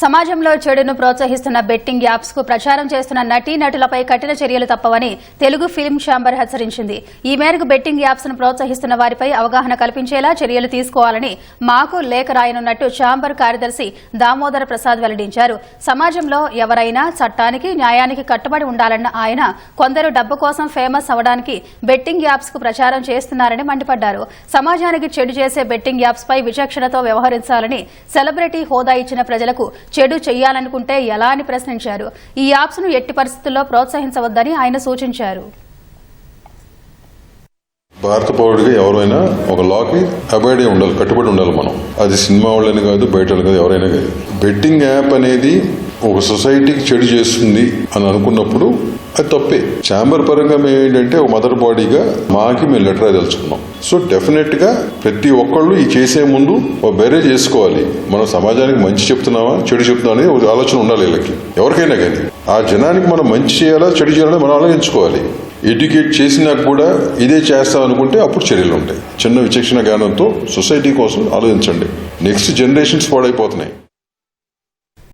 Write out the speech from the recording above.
సమాజంలో చెడును ప్రోత్సహిస్తున్న బెట్టింగ్ యాప్స్కు ప్రచారం చేస్తున్న నటీ నటులపై కఠిన చర్యలు తప్పవని తెలుగు ఫిల్మ్ ఛాంబర్ హెచ్చరించింది. ఈ మేరకు బెట్టింగ్ యాప్స్ను ప్రోత్సహిస్తున్న వారిపై అవగాహన కల్పించేలా చర్యలు తీసుకోవాలని మాకు లేఖ రాయనున్నట్టు ఛాంబర్ కార్యదర్శి దామోదర ప్రసాద్ వెల్లడించారు. సమాజంలో ఎవరైనా చట్టానికి న్యాయానికి కట్టుబడి ఉండాలన్న ఆయన కొందరు డబ్బు కోసం ఫేమస్ అవడానికి బెట్టింగ్ యాప్స్కు ప్రచారం చేస్తున్నారని మండిపడ్డారు. సమాజానికి చెడు చేసే బెట్టింగ్ యాప్స్ పై విచక్షణతో వ్యవహరించాలని సెలబ్రిటీ హోదా ఇచ్చిన ప్రజలకు చెడు చేయాలనుకుంటే ఎలా అని ప్రశ్నించారు. ఈ యాప్స్ను ఎట్టి పరిస్థితుల్లో ప్రోత్సహించవద్దని ఆయన సూచించారు. భారత పౌరుడిగా ఎవరైనా ఒక లాకి అబైడే ఉండాలి కట్టుబడి ఉండాలి మనం. అది సినిమా వాళ్ళని కాదు బయట వాళ్ళు కాదు ఎవరైనా కాదు. బెట్టింగ్ యాప్ అనేది ఒక సొసైటీకి చెడు చేస్తుంది అని అనుకున్నప్పుడు అది తప్పే. ఛాంబర్ పరంగా మేము ఏంటంటే ఒక మదర్ బాడీగా మాకి మేము లెటర్ తెలుసుకున్నాం సో డెఫినెట్గా ప్రతి ఒక్కళ్ళు ఈ చేసే ముందు ఒక బేరే చేసుకోవాలి. మనం సమాజానికి మంచి చెప్తున్నామా చెడు చెప్తున్నామా అనేది ఒక ఆలోచన ఉండాలి వీళ్ళకి. ఎవరికైనా కానీ. ఆ జనానికి మనం మంచి చేయాలా చెడు చేయాలని మనం ఆలోచించుకోవాలి. ఎడ్యుకేట్ చేసినా కూడా ఇదే చేస్తాం అనుకుంటే అప్పుడు చర్యలు ఉంటాయి చిన్న విచక్షణ జ్ఞానంతో సొసైటీ కోసం ఆలోచించండి. Next generations పాడైపోతున్నాయి.